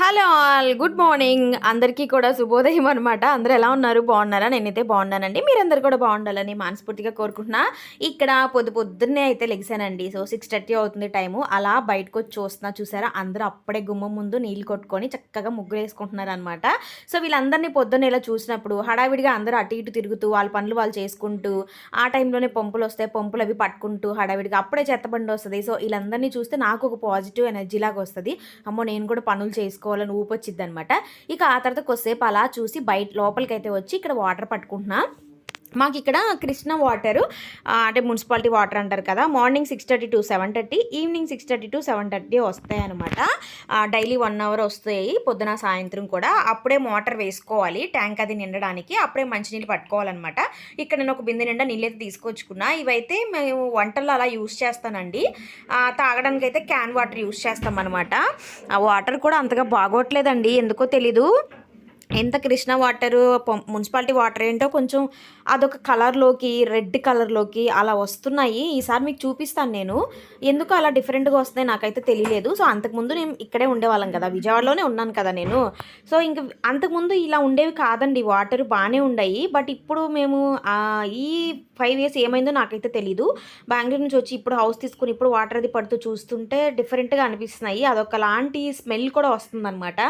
Hello all good morning. అందరికీ కూడా శుభోదయం అనమాట అందరూ ఎలా ఉన్నారు? బాగున్నారా? నేనైతే బాగున్నానండి. మీరందరూ కూడా బాగుండాలని మనస్ఫూర్తిగా కోరుకుంటున్నా. ఇక్కడ పొద్దు పొద్దున్నే అయితే లెగిసానండి. సో సిక్స్ థర్టీ అవుతుంది టైము. అలా బయటకు వచ్చి చూస్తున్నా చూసారా? అందరూ అప్పుడే గుమ్మం ముందు నీళ్ళు కొట్టుకొని చక్కగా ముగ్గులు వేసుకుంటున్నారు అనమాట సో వీళ్ళందరినీ పొద్దున్న ఇలా చూసినప్పుడు హడావిడిగా అందరూ అటు ఇటు తిరుగుతూ వాళ్ళ పనులు వాళ్ళు చేసుకుంటూ ఆ టైంలోనే పంపులు వస్తాయి. పంపులు అవి పట్టుకుంటూ హడావిడిగా అప్పుడే చెత్తబండి వస్తుంది. సో వీళ్ళందరినీ చూస్తే నాకు ఒక పాజిటివ్ ఎనర్జీ లాగా వస్తుంది. అమ్మో నేను కూడా పనులు చేసుకో చేసుకోవాలని ఊపొచ్చిద్ది అనమాట ఇక ఆ తర్వాత కొద్దిసేపు అలా చూసి బయట లోపలికి అయితే వచ్చి ఇక్కడ వాటర్ పట్టుకుంటున్నా. మాకు ఇక్కడ కృష్ణ వాటరు అంటే మున్సిపాలిటీ వాటర్ అంటారు కదా morning six thirty to seven thirty evening six thirty to seven thirty వస్తాయి అనమాట డైలీ వన్ అవర్ వస్తాయి పొద్దున సాయంత్రం కూడా. అప్పుడే మోటార్ వేసుకోవాలి ట్యాంక్ అది నిండడానికి అప్పుడే మంచినీళ్ళు పట్టుకోవాలన్నమాట. ఇక్కడ నేను ఒక బిందె నిండా నీళ్ళైతే తీసుకొచ్చుకున్నా. ఇవైతే మేము వంటల్లో అలా యూస్ చేస్తానండి. తాగడానికి అయితే క్యాన్ వాటర్ యూస్ చేస్తాం అనమాట ఆ వాటర్ కూడా అంతగా బాగోట్లేదండి ఎందుకో తెలీదు. ఎంత కృష్ణ వాటర్ మున్సిపాలిటీ వాటర్ ఏంటో కొంచెం అదొక కలర్లోకి రెడ్ కలర్లోకి అలా వస్తున్నాయి. ఈసారి మీకు చూపిస్తాను నేను. ఎందుకు అలా డిఫరెంట్గా వస్తున్నాయి నాకైతే తెలియలేదు. సో అంతకుముందు నేను ఇక్కడే ఉండేవాళ్ళం కదా. విజయవాడలోనే ఉన్నాను కదా నేను. సో ఇంక అంతకుముందు ఇలా ఉండేవి కాదండి. వాటర్ బాగానే ఉన్నాయి బట్ ఇప్పుడు మేము ఈ ఫైవ్ ఇయర్స్ ఏమైందో నాకైతే తెలీదు. బెంగళూరు నుంచి వచ్చి ఇప్పుడు హౌస్ తీసుకుని ఇప్పుడు వాటర్ అది పడుతూ చూస్తుంటే డిఫరెంట్గా అనిపిస్తున్నాయి. అదొకలాంటి స్మెల్ కూడా వస్తుందన్నమాట.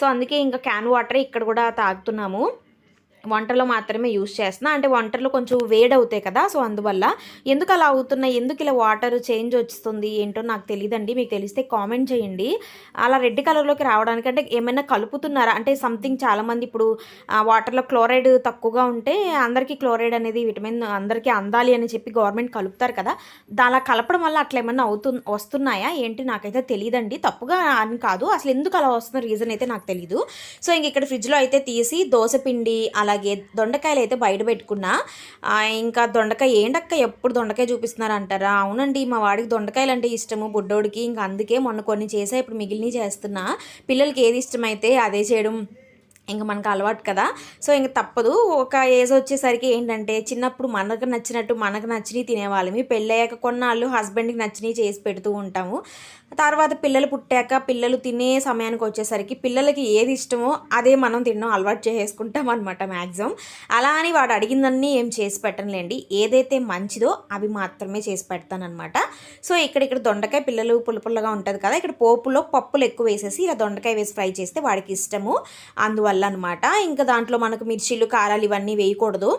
సో అందుకే ఇంకా క్యాన్ వాటర్ ఇక్కడ అక్కడ కూడా తాగుతున్నాము. వంటలో మాత్రమే యూస్ చేస్తున్నా. అంటే వంటలు కొంచెం వేడి అవుతాయి కదా సో అందువల్ల ఎందుకు అలా అవుతున్నాయి ఎందుకు ఇలా వాటర్ చేంజ్ వస్తుంది ఏంటో నాకు తెలియదండి మీకు తెలిస్తే కామెంట్ చేయండి. అలా రెడ్ కలర్లోకి రావడానికి అంటే ఏమైనా కలుపుతున్నారా? అంటే సంథింగ్ చాలామంది ఇప్పుడు వాటర్లో క్లోరైడ్ తక్కువగా ఉంటే అందరికీ క్లోరైడ్ అనేది విటమిన్ అందరికీ అందాలి అని చెప్పి గవర్నమెంట్ కలుపుతారు కదా. అలా కలపడం వల్ల అట్లా ఏమన్నా అవుతు వస్తున్నాయా? ఏంటి నాకైతే తెలియదండి తప్పుగా అని కాదు. అసలు ఎందుకు అలా వస్తున్న రీజన్ అయితే నాకు తెలియదు సో ఇంక ఇక్కడ ఫ్రిడ్జ్లో అయితే తీసి దోశ పిండి అలా అలాగే దొండకాయలు అయితే బయట పెట్టుకున్నా. ఇంకా దొండకాయ ఏంటక్క ఎప్పుడు దొండకాయ చూపిస్తున్నారు అంటారా అవునండి మా వాడికి దొండకాయలు అంటే ఇష్టము బుడ్డోడికి. ఇంకా అందుకే మొన్న కొన్ని చేసా ఇప్పుడు మిగిలినవి చేస్తున్నా. పిల్లలకి ఏది ఇష్టమైతే అదే చేయడం. ఇంకా మనకు అలవాటు కదా. సో ఇంక తప్పదు. ఒక ఏజ్ వచ్చేసరికి ఏంటంటే చిన్నప్పుడు మనకు నచ్చినట్టు మనకు నచ్చినవి తినేవాళ్ళమి. పెళ్ళయ్యాక కొన్నాళ్ళు హస్బెండ్కి నచ్చినవి చేసి పెడుతూ ఉంటాము. తర్వాత పిల్లలు పుట్టాక పిల్లలు తినే సమయానికి వచ్చేసరికి పిల్లలకి ఏది ఇష్టమో అదే మనం తినడం అలవాటు చేసేసుకుంటాం అనమాట మ్యాక్సిమం అలా అని వాడు అడిగిందన్నీ ఏం చేసి పెట్టనులేండి. ఏదైతే మంచిదో అవి మాత్రమే చేసి పెడతానమాట సో ఇక్కడ ఇక్కడ దొండకాయ పిల్లలు పుల్ల పుల్లగా ఉంటుంది కదా. ఇక్కడ పోపులో పప్పులు ఎక్కువ వేసేసి ఇలా దొండకాయ వేసి ఫ్రై చేస్తే వాడికి ఇష్టము. అందువల్ల అనమాట ఇంకా దాంట్లో మనకు మిర్చీలు కారాలు ఇవన్నీ వేయకూడదు.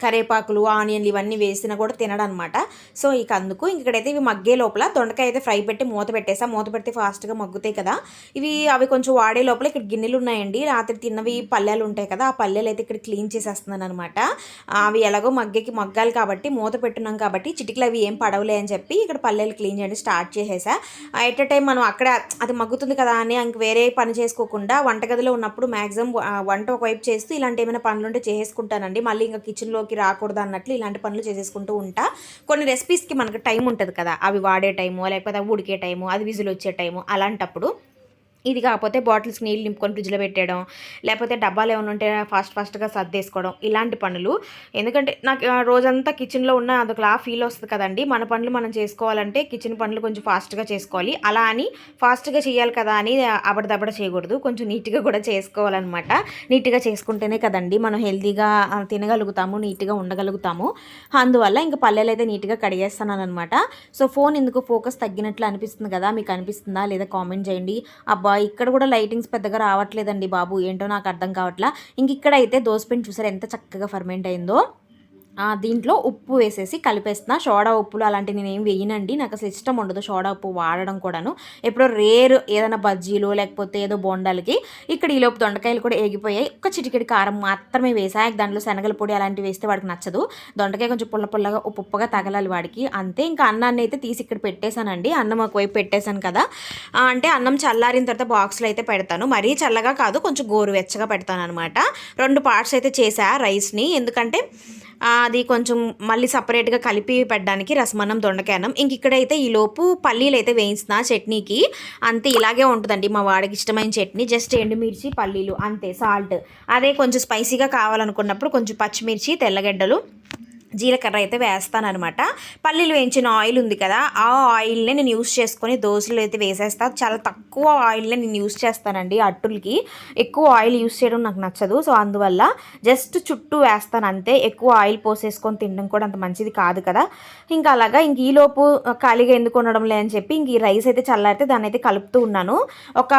కరేపాకులు ఆనియన్లు ఇవన్నీ వేసినా కూడా తినడనమాట. సో ఇక అందుకు ఇక్కడైతే ఇవి మగ్గే లోపల దొండకాయ అయితే ఫ్రై పెట్టి మూత పెట్టేసా. మూత పెడితే ఫాస్ట్గా మగ్గుతాయి కదా. ఇవి అవి కొంచెం వాడే లోపల ఇక్కడ గిన్నెలు ఉన్నాయండి. రాత్రి తిన్నవి పల్లెలు ఉంటాయి కదా ఆ పల్లెలు అయితే ఇక్కడ క్లీన్ చేసేస్తున్నాను అనమాట అవి ఎలాగో మగ్గకి మగ్గాలి కాబట్టి మూత పెట్టున్నాం కాబట్టి చిటికలు అవి ఏం పడవలే అని చెప్పి ఇక్కడ పల్లెలు క్లీన్ చేయడం స్టార్ట్ చేసేసా. ఎట్ ఎ టైం మనం అక్కడ అది మగ్గుతుంది కదా అని ఇంక వేరే పని చేసుకోకుండా వంటగదిలో ఉన్నప్పుడు మ్యాక్సిమం వంట ఒకవైపు చేస్తూ ఇలాంటి ఏమైనా పనులు ఉంటే చేసేసుకుంటానండి మళ్ళీ ఇంకా కిచెన్లో కిచెన్లోకి రాకూడదు అన్నట్లు ఇలాంటి పనులు చేసేసుకుంటూ ఉంటా. కొన్ని రెసిపీస్కి మనకు టైం ఉంటుంది కదా. అవి వాడే టైము లేకపోతే ఉడికే టైము అది విజిల్ వచ్చే టైము అలాంటప్పుడు ఇది కాకపోతే బాటిల్స్కి నీళ్ళు నింపుకొని ఫ్రిడ్జ్లో పెట్టేయడం లేకపోతే డబ్బాలు ఏమైనా ఉంటే ఫాస్ట్ ఫాస్ట్గా సర్దేసుకోవడం ఇలాంటి పనులు. ఎందుకంటే నాకు రోజంతా కిచెన్లో ఉన్న అదొకలా ఫీల్ వస్తుంది కదండి. మన పనులు మనం చేసుకోవాలంటే కిచెన్ పనులు కొంచెం ఫాస్ట్గా చేసుకోవాలి. అలా అని ఫాస్ట్గా చేయాలి కదా అని అబడదబడ చేయకూడదు. కొంచెం నీట్గా కూడా చేసుకోవాలన్నమాట. నీట్గా చేసుకుంటేనే కదండి మనం హెల్తీగా తినగలుగుతాము నీట్గా ఉండగలుగుతాము. అందువల్ల ఇంకా పల్లెలు అయితే నీట్గా కడిగేస్తున్నాను అనమాట సో ఫోన్ ఎందుకు ఫోకస్ తగ్గినట్లు అనిపిస్తుంది కదా మీకు అనిపిస్తుందా? లేదా కామెంట్ చేయండి. అబ్బా ఇక్కడ కూడా లైటింగ్స్ పెద్దగా రావట్లేదండి బాబు. ఏంటో నాకు అర్థం కావట్లా. ఇంక ఇక్కడ అయితే దోసపిండి చూసారు ఎంత చక్కగా ఫర్మెంట్ అయిందో. దీంట్లో ఉప్పు వేసేసి కలిపేస్తున్నా. సోడా ఉప్పులు అలాంటివి నేను ఏం వేయనండి. నాకు అసలు ఇష్టం ఉండదు సోడా ఉప్పు వాడడం కూడాను. ఎప్పుడో రేర్ ఏదైనా బజ్జీలు లేకపోతే ఏదో బొండాలకి ఇక్కడ ఈలోపు దొండకాయలు కూడా ఏగిపోయాయి. ఒక చిటికెడి కారం మాత్రమే వేసా. దాంట్లో శనగల పొడి అలాంటివి వేస్తే వాడికి నచ్చదు. దొండకాయ కొంచెం పుల్ల పుల్లగా ఉప్పుగా తగలాలి వాడికి. అంతే ఇంకా అన్నాన్ని అయితే తీసి ఇక్కడ పెట్టేశానండి. అన్నం ఒకవైపు పెట్టేశాను కదా. అంటే అన్నం చల్లారిన తర్వాత బాక్స్లో అయితే పెడతాను. మరీ చల్లగా కాదు కొంచెం గోరువెచ్చగా పెడతాను అనమాట రెండు పార్ట్స్ అయితే చేసా రైస్ని. ఎందుకంటే అది కొంచెం మళ్ళీ సపరేట్గా కలిపి పెట్టడానికి రసమన్నం దొండకాయనం ఇంక ఇక్కడైతే ఈ లోపు పల్లీలు అయితే వేయించిన చట్నీకి అంతే ఇలాగే ఉంటుందండి. మా వాడికి ఇష్టమైన చట్నీ. జస్ట్ ఎండుమిర్చి పల్లీలు అంతే సాల్ట్. అదే కొంచెం స్పైసీగా కావాలనుకున్నప్పుడు కొంచెం పచ్చిమిర్చి తెల్లగడ్డలు జీలకర్ర అయితే వేస్తాను అనమాట పల్లీలు వేయించిన ఆయిల్ ఉంది కదా ఆ ఆయిల్నే నేను యూస్ చేసుకొని దోశలు అయితే వేసేస్తాను చాలా తక్కువ ఆయిల్నే నేను యూస్ చేస్తానండి అట్టులకి. ఎక్కువ ఆయిల్ యూస్ చేయడం నాకు నచ్చదు. సో అందువల్ల జస్ట్ చుట్టూ వేస్తాను అంతే. ఎక్కువ ఆయిల్ పోసేసుకొని తినడం కూడా అంత మంచిది కాదు కదా. ఇంకా అలాగా ఇంక ఈలోపు ఖాళీగా ఎందుకు ఉండడం లేదని చెప్పి ఇంక ఈ రైస్ అయితే చల్లారితే దాన్ని అయితే కలుపుతూ ఉన్నాను. ఒక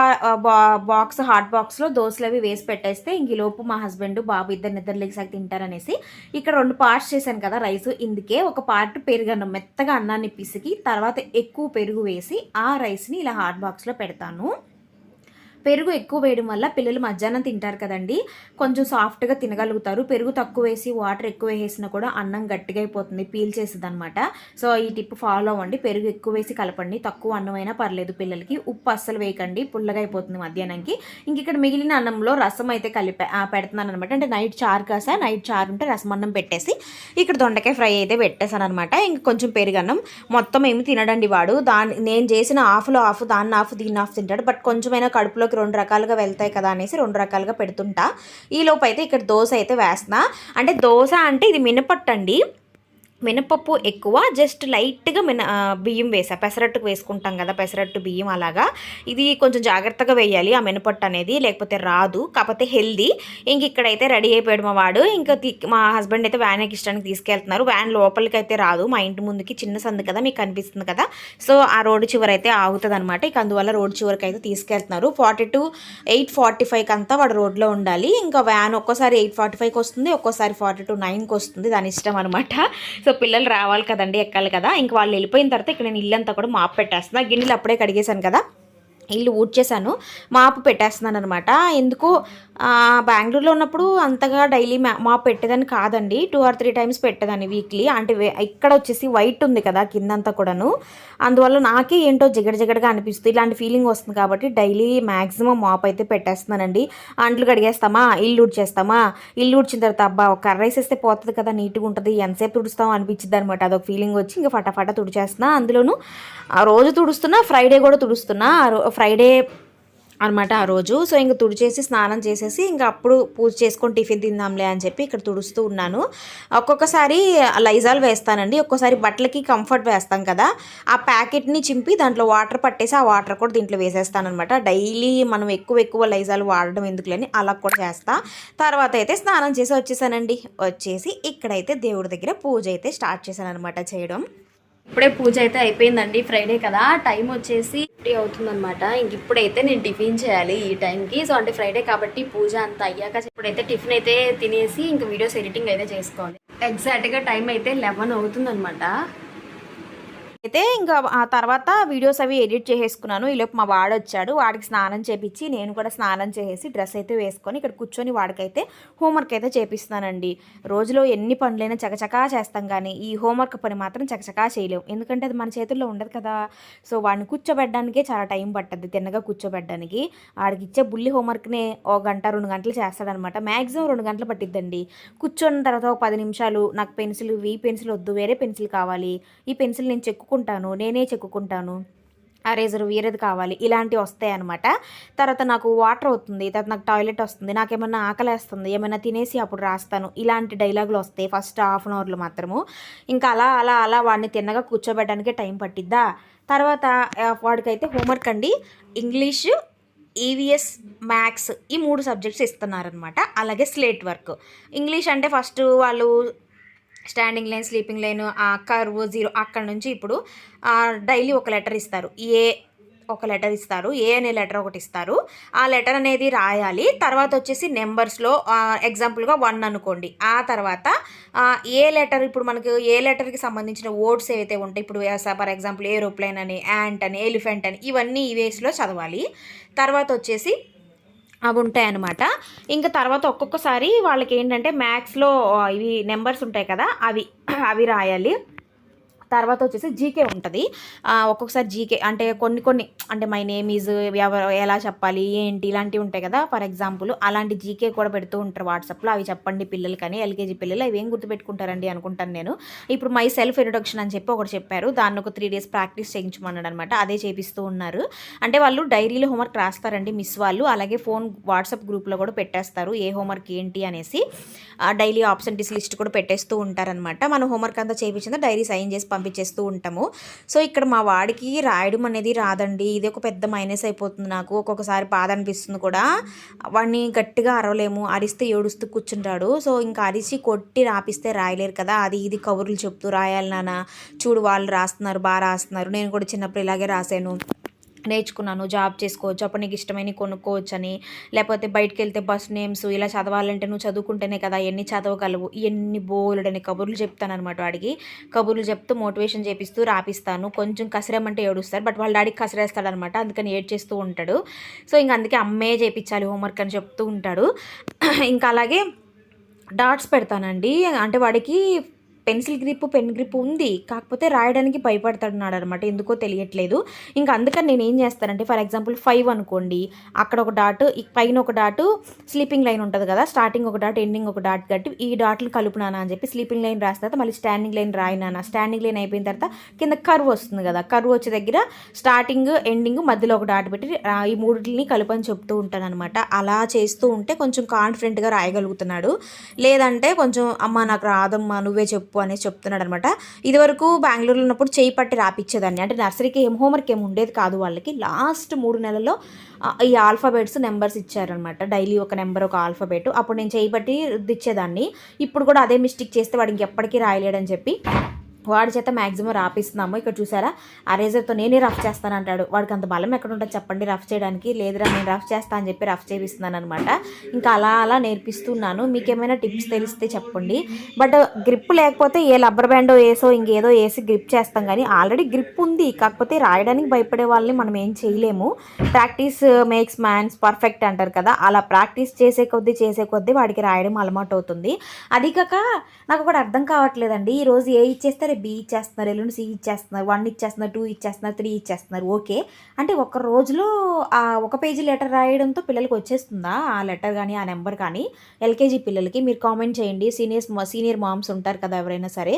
బా బాక్స్ హాట్ బాక్స్లో దోశలు అవి వేసి పెట్టేస్తే ఇంక ఈలోపు మా హస్బెండ్ బాబు ఇద్దరు నిద్ర లేసాక తింటారనేసి ఇక్కడ రెండు పార్ట్స్ చేశాను కదా రైస్. ఇందుకే ఒక పార్ట్ పెరుగన్నం మెత్తగా అన్నాన్ని పిసికి తర్వాత ఎక్కువ పెరుగు వేసి ఆ రైస్ని ఇలా హాట్ బాక్స్లో పెడతాను. పెరుగు ఎక్కువ వేయడం వల్ల పిల్లలు మధ్యాహ్నం తింటారు కదండి. కొంచెం సాఫ్ట్గా తినగలుగుతారు. పెరుగు తక్కువ వేసి వాటర్ ఎక్కువ వేసినా కూడా అన్నం గట్టిగా అయిపోతుంది పీల్ చేస్తుంది అనమాట సో ఈ టిప్ ఫాలో అవ్వండి. పెరుగు ఎక్కువ వేసి కలపండి. తక్కువ అన్నం అయినా పర్లేదు పిల్లలకి. ఉప్పు అస్సలు వేయకండి. పుల్లగా అయిపోతుంది మధ్యాహ్నానికి ఇంక ఇక్కడ మిగిలిన అన్నంలో రసం అయితే కలిపి పెడుతున్నాను అనమాట అంటే నైట్ చారు కాసా? నైట్ చారు ఉంటే రసం అన్నం పెట్టేసి ఇక్కడ దొండకాయ ఫ్రై అయితే పెట్టేశాను అనమాట ఇంక కొంచెం పెరుగన్నం మొత్తం ఏమి తినడండి వాడు. దాని నేను చేసిన హాఫ్లో హాఫ్ దాన్ని హాఫ్ దీన్ని హాఫ్ తింటాడు. బట్ కొంచెమైనా మనకు రెండు రకాలుగా వెళ్తాయి కదా అనేసి రెండు రకాలుగా పెడుతుంటా. ఈ లోపు అయితే ఇక్కడ దోశ అయితే వేస్తున్నా. అంటే దోశ అంటే ఇది మినపట్టండి. మినపప్పు ఎక్కువ జస్ట్ లైట్గా మిన బియ్యం వేసా. పెసరట్టుకు వేసుకుంటాం కదా పెసరట్టు బియ్యం అలాగా. ఇది కొంచెం జాగ్రత్తగా వేయాలి ఆ మినపట్టు అనేది. లేకపోతే రాదు కాకపోతే హెల్దీ. ఇంక ఇక్కడైతే రెడీ అయిపోయాడు మా వాడు. ఇంకా మా హస్బెండ్ అయితే వ్యాన్ ఇష్టానికి తీసుకెళ్తున్నారు. వ్యాన్ లోపలికి అయితే రాదు. మా ఇంటి ముందుకి చిన్న సందు కదా మీకు కనిపిస్తుంది కదా. సో ఆ రోడ్డు చివరైతే అయితే ఆగుతుంది అనమాట ఇక అందువల్ల రోడ్డు చివరికి అయితే తీసుకెళ్తున్నారు. ఫార్టీ టు ఎయిట్ ఫార్టీ ఫైవ్కి అంతా వాడు రోడ్లో ఉండాలి. ఇంకా వ్యాన్ ఒక్కోసారి ఎయిట్ ఫార్టీ ఫైవ్కి వస్తుంది ఒక్కోసారి ఫార్టీ టు నైన్కి వస్తుంది. దాని ఇష్టం అనమాట సో పిల్లలు రావాలి కదండి ఎక్కాలి కదా ఇంక వాళ్ళు వెళ్ళిపోయిన తర్వాత ఇక్కడ నేను ఇల్లంతా కూడా మాపు పెట్టేస్తున్నా. గిన్నెలు అప్పుడే కడిగేశాను కదా. ఇల్లు ఊడ్చేశాను మాపు పెట్టేస్తున్నాను అనమాట ఎందుకు బెంగళూరులో ఉన్నప్పుడు అంతగా డైలీ మా మాపు పెట్టేదాన్ని కాదండి. టూ ఆర్ త్రీ టైమ్స్ పెట్టేదాన్ని వీక్లీ. అంటే ఇక్కడ వచ్చేసి వైట్ ఉంది కదా కిందంతా కూడాను. అందువల్ల నాకే ఏంటో జిగడ జిగడగా అనిపిస్తుంది. ఇలాంటి ఫీలింగ్ వస్తుంది కాబట్టి డైలీ మ్యాక్సిమం మాప్ అయితే పెట్టేస్తున్నానండి. అంట్లు కడిగేస్తామా? ఇల్లు ఊడ్చేస్తామా? ఇల్లు ఊడ్చిన తర్వాత అబ్బా ఒక కర్ర వేసేస్తే పోతుంది కదా నీట్గా ఉంటుంది ఎంతసేపు తుడుస్తాం అనిపించింది అనమాట అదొక ఫీలింగ్ వచ్చి ఇంకా ఫటాఫట తుడిచేస్తున్నా. అందులోనూ ఆ రోజు తుడుస్తున్నా ఫ్రైడే కూడా తుడుస్తున్నా. ఫ్రైడే అనమాట ఆ రోజు. సో ఇంక తుడిచేసి స్నానం చేసేసి ఇంకా అప్పుడు పూజ చేసుకొని టిఫిన్ తిందాంలే అని చెప్పి ఇక్కడ తుడుస్తూ ఉన్నాను. ఒక్కొక్కసారి లైజాల్ వేస్తానండి. ఒక్కోసారి బట్టలకి కంఫర్ట్ వేస్తాం కదా. ఆ ప్యాకెట్ని చింపి దాంట్లో వాటర్ పట్టేసి ఆ వాటర్ కూడా దీంట్లో వేసేస్తాను అనమాట డైలీ మనం ఎక్కువ ఎక్కువ లైజాల్ వాడడం ఎందుకులని అలా కూడా చేస్తా తర్వాత అయితే స్నానం చేసి వచ్చేసానండి. వచ్చేసి ఇక్కడైతే దేవుడి దగ్గర పూజ అయితే స్టార్ట్ చేశాను అనమాట చేయడం. ఇప్పుడే పూజ అయితే అయిపోయిందండి ఫ్రైడే కదా. టైం వచ్చేసి ఫిఫ్టీ అవుతుందనమాట ఇంక ఇప్పుడైతే నేను టిఫిన్ చేయాలి ఈ టైంకి సో అంటే ఫ్రైడే కాబట్టి పూజ అంతా అయ్యాక ఇప్పుడైతే టిఫిన్ అయితే తినేసి ఇంక వీడియోస్ ఎడిటింగ్ అయితే చేసుకోవాలి. ఎగ్జాక్ట్గా టైం అయితే లెవెన్ అవుతుందనమాట అయితే ఇంకా ఆ తర్వాత వీడియోస్ అవి ఎడిట్ చేసేసుకున్నాను. ఈలోపు మా వాడు వచ్చాడు వాడికి స్నానం చేపించి నేను కూడా స్నానం చేసేసి డ్రెస్ అయితే వేసుకొని ఇక్కడ కూర్చొని వాడికైతే హోంవర్క్ అయితే చేపిస్తానండి రోజులో ఎన్ని పనులైనా చకచకా చేస్తాం కానీ ఈ హోంవర్క్ పని మాత్రం చకచకా చేయలేము ఎందుకంటే అది మన చేతుల్లో ఉండదు కదా. సో వాడిని కూర్చోబెట్టడానికే చాలా టైం పట్టద్ది తిన్నగా కూర్చోబెట్టడానికి. వాడికి ఇచ్చే బుల్లి హోంవర్క్నే ఒక గంట రెండు గంటలు చేస్తాడనమాట. మ్యాక్సిమం రెండు గంటలు పట్టిద్దండి. కూర్చున్న తర్వాత ఒక పది నిమిషాలు నాకు పెన్సిల్ ఈ పెన్సిల్ వద్దు వేరే పెన్సిల్ కావాలి. ఈ పెన్సిల్ నేను చెక్కు చెక్కుకుంటాను నేనే చెక్కుకుంటాను. ఆ రేజర్ వేరేది కావాలి ఇలాంటివి వస్తాయి అనమాట తర్వాత నాకు వాటర్ అవుతుంది తర్వాత నాకు టాయిలెట్ వస్తుంది నాకు ఏమన్నా ఆకలేస్తుంది ఏమైనా తినేసి అప్పుడు రాస్తాను. ఇలాంటి డైలాగులు వస్తాయి ఫస్ట్ హాఫ్ అన్ అవర్లో మాత్రము. ఇంకా అలా అలా అలా వాడిని తిన్నగా కూర్చోబెట్టడానికి టైం పట్టిద్దా? తర్వాత వాడికైతే హోంవర్క్ అండి. ఇంగ్లీష్ ఈవీఎస్ మ్యాథ్స్ ఈ మూడు సబ్జెక్ట్స్ ఇస్తున్నారనమాట అలాగే స్లేట్ వర్క్. ఇంగ్లీష్ అంటే ఫస్ట్ వాళ్ళు స్టాండింగ్ లైన్ స్లీపింగ్ లైన్ ఆ కర్వ్ జీరో అక్కడ నుంచి ఇప్పుడు డైలీ ఒక లెటర్ ఇస్తారు. ఏ ఒక లెటర్ ఇస్తారు. ఏ అనే లెటర్ ఒకటి ఇస్తారు. ఆ లెటర్ అనేది రాయాలి. తర్వాత వచ్చేసి నెంబర్స్లో ఎగ్జాంపుల్గా వన్ అనుకోండి. ఆ తర్వాత ఏ లెటర్ ఇప్పుడు మనకు ఏ లెటర్కి సంబంధించిన వర్డ్స్ ఏవైతే ఉంటాయి ఇప్పుడు ఫర్ ఎగ్జాంపుల్ ఏరోప్లేన్ అని యాంట్ అని ఎలిఫెంట్ అని ఇవన్నీ ఈ వేస్లో చదవాలి. తర్వాత వచ్చేసి అవి ఉంటాయన్నమాట. ఇంకా తర్వాత ఒక్కొక్కసారి వాళ్ళకి ఏంటంటే మ్యాథ్స్లో ఇవి నెంబర్స్ ఉంటాయి కదా అవి అవి రాయాలి. తర్వాత వచ్చేసి జీకే ఉంటుంది. ఒక్కొక్కసారి జీకే అంటే కొన్ని కొన్ని అంటే మై నేమ్ ఈజ్ ఎవరు ఎలా చెప్పాలి ఏంటి ఇలాంటివి ఉంటాయి కదా. ఫర్ ఎగ్జాంపుల్ అలాంటి జీకే కూడా పెడుతూ ఉంటారు వాట్సాప్లో. అవి చెప్పండి పిల్లలకని ఎల్కేజీ పిల్లలు అవి ఏం గుర్తుపెట్టుకుంటారండి అనుకుంటాను నేను. ఇప్పుడు మై సెల్ఫ్ ఇంట్రొడక్షన్ అని చెప్పి ఒకటి చెప్పారు. దాన్ని ఒక త్రీ డేస్ ప్రాక్టీస్ చేయించమన్నాడు అనమాట అదే చేపిస్తూ ఉన్నారు. అంటే వాళ్ళు డైరీలో హోంవర్క్ రాస్తారండి మిస్ వాళ్ళు. అలాగే ఫోన్ వాట్సాప్ గ్రూప్లో కూడా పెట్టేస్తారు. ఏ హోంవర్క్ ఏంటి అనేసి. డైలీ ఆబ్సెంటీస్ లిస్ట్ కూడా పెట్టేస్తూ ఉంటారనమాట. మనం హోంవర్క్ అంతా చేయించిందో డైరీ సైన్ చేసి పంపి పంపించేస్తూ ఉంటాము. సో ఇక్కడ మా వాడికి రాయడం అనేది రాదండి. ఇది ఒక పెద్ద మైనస్ అయిపోతుంది నాకు. ఒక్కొక్కసారి బాధ అనిపిస్తుంది కూడా. వాడిని గట్టిగా అరవలేము. అరిస్తే ఏడుస్తూ కూర్చుంటాడు. సో ఇంకా అరిచి కొట్టి రాపిస్తే రాయలేరు కదా. అది ఇది కబుర్లు చెప్తూ రాయాలి నాన్న. చూడు వాళ్ళు రాస్తున్నారు బాగా రాస్తున్నారు. నేను కూడా చిన్నప్పుడు ఇలాగే రాశాను. నేర్చుకున్నాను జాబ్ చేసుకోవచ్చు అప్పుడు నీకు ఇష్టమైన కొనుక్కోవచ్చు అని లేకపోతే బయటకు వెళ్తే బస్ నేమ్స్ ఇలా చదవాలంటే నువ్వు చదువుకుంటేనే కదా ఎన్ని చదవగలవు ఎన్ని బోలుడని కబుర్లు చెప్తాను అనమాట వాడికి. కబుర్లు చెప్తూ మోటివేషన్ చేపిస్తూ రాపిస్తాను. కొంచెం కసిరేమంటే ఏడుస్తారు బట్ వాళ్ళ డాడీకి కసిరేస్తాడు అనమాట అందుకని ఏడ్ చేస్తూ ఉంటాడు. సో ఇంక అందుకే అమ్మే చేయించాలి హోంవర్క్ అని చెప్తూ ఉంటాడు. ఇంకా అలాగే డాట్స్ పెడతానండి. అంటే వాడికి పెన్సిల్ గ్రిప్ పెన్ గ్రిప్ ఉంది. కాకపోతే రాయడానికి భయపడుతున్నాడు అనమాట ఎందుకో తెలియట్లేదు. ఇంకా అందుకని నేను ఏం చేస్తానంటే ఫర్ ఎగ్జాంపుల్ ఫైవ్ అనుకోండి. అక్కడ ఒక డాట్ పైన ఒక డాట్ స్లీపింగ్ లైన్ ఉంటుంది కదా. స్టార్టింగ్ ఒక డాట్ ఎండింగ్ ఒక డాట్ కట్టి ఈ డాట్లు కలుపునానా అని చెప్పి స్లీపింగ్ లైన్ రాసిన తర్వాత మళ్ళీ స్టాండింగ్ లైన్ రాయినానా. స్టాండింగ్ లైన్ అయిపోయిన తర్వాత కింద కర్వ్ వస్తుంది కదా. కర్వ్ వచ్చే దగ్గర స్టార్టింగ్ ఎండింగ్ మధ్యలో ఒక డాట్ పెట్టి ఈ మూడింటిని కలుపని చెప్తూ ఉంటాను అనమాట అలా చేస్తూ ఉంటే కొంచెం కాన్ఫిడెంట్గా రాయగలుగుతున్నాడు. లేదంటే కొంచెం అమ్మ నాకు రాదమ్మా నువ్వే చెప్పు చెప్పు అనేసి చెప్తున్నాడు అనమాట ఇదివరకు బెంగళూరులో ఉన్నప్పుడు చేయి పట్టి రాపిచ్చేదాన్ని. అంటే నర్సరీకి ఏం హోంవర్క్ ఏం ఉండేది కాదు వాళ్ళకి. లాస్ట్ మూడు నెలల్లో ఈ ఆల్ఫాబెట్స్ నెంబర్స్ ఇచ్చారనమాట. డైలీ ఒక నెంబర్ ఒక ఆల్ఫాబెట్. అప్పుడు నేను చేయి పట్టి రుద్దిచ్చేదాన్ని ఇప్పుడు కూడా అదే మిస్టేక్ చేస్తే వాడికి ఇంకెప్పటికీ రాయలేడని చెప్పి. వాడి చేత మ్యాక్సిమం రాపిస్తున్నాము. ఇక్కడ చూసారా? ఆ రేజర్తో నేనే రఫ్ చేస్తాను అంటాడు. వాడికి అంత బలం ఎక్కడ ఉంటుంది చెప్పండి. రఫ్ చేయడానికి లేదురా నేను రఫ్ చేస్తా అని చెప్పి రఫ్ చేపిస్తున్నాను అనమాట ఇంకా అలా అలా నేర్పిస్తున్నాను. మీకు ఏమైనా టిప్స్ తెలిస్తే చెప్పండి. బట్ గ్రిప్ లేకపోతే ఏ లబ్బర్ బ్యాండో వేసో ఇంకేదో వేసి గ్రిప్ చేస్తాం కానీ ఆల్రెడీ గ్రిప్ ఉంది. కాకపోతే రాయడానికి భయపడే వాళ్ళని మనం ఏం చేయలేము. ప్రాక్టీస్ మేక్స్ మ్యాన్స్ పర్ఫెక్ట్ అంటారు కదా. అలా ప్రాక్టీస్ చేసే కొద్దీ చేసే కొద్దీ వాడికి రాయడం అలవాటు అవుతుంది. అది కాక నాకు ఒకటి అర్థం కావట్లేదండి. ఈరోజు ఏ ఇచ్చేస్తే సరే బి ఇచ్చేస్తున్నారు ఎల్లుండి సి ఇచ్చేస్తున్నారు వన్ ఇచ్చేస్తున్నారు టూ ఇచ్చేస్తున్నారు త్రీ ఇచ్చేస్తున్నారు ఓకే. అంటే ఒక రోజులో ఆ ఒక పేజీ లెటర్ రాయడంతో పిల్లలకి వచ్చేస్తుందా? ఆ లెటర్ కానీ ఆ నెంబర్ కానీ? ఎల్కేజీ పిల్లలకి మీరు కామెంట్ చేయండి. సీనియర్స్ సీనియర్ మామ్స్ ఉంటారు కదా ఎవరైనా సరే.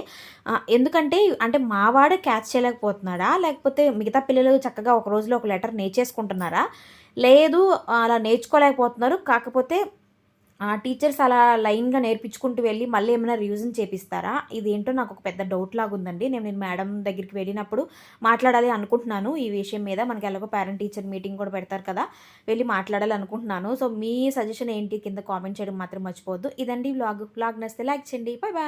ఎందుకంటే అంటే మావాడే క్యాచ్ చేయలేకపోతున్నాడా? లేకపోతే మిగతా పిల్లలు చక్కగా ఒక రోజులో ఒక లెటర్ నేర్చేసుకుంటున్నారా? లేదు అలా నేర్చుకోలేకపోతున్నారు. కాకపోతే టీచర్స్ అలా లైన్గా నేర్పించుకుంటూ వెళ్ళి మళ్ళీ ఏమైనా రివిజన్ చేపిస్తారా? ఇది ఏంటో నాకు ఒక పెద్ద డౌట్ లాగా ఉందండి నేను నేను మేడం దగ్గరికి వెళ్ళినప్పుడు మాట్లాడాలి అనుకుంటున్నాను. ఈ విషయం మీద మనకి ఎలాగో పేరెంట్ టీచర్ మీటింగ్ కూడా పెడతారు కదా వెళ్ళి మాట్లాడాలి అనుకుంటున్నాను. సో మీ సజెషన్ ఏంటి? కింద కామెంట్ చేయడం మాత్రం మర్చిపోవద్దు. ఇదండి బ్లాగ్ బ్లాగ్ నస్తే లైక్ చేయండి. Bye bye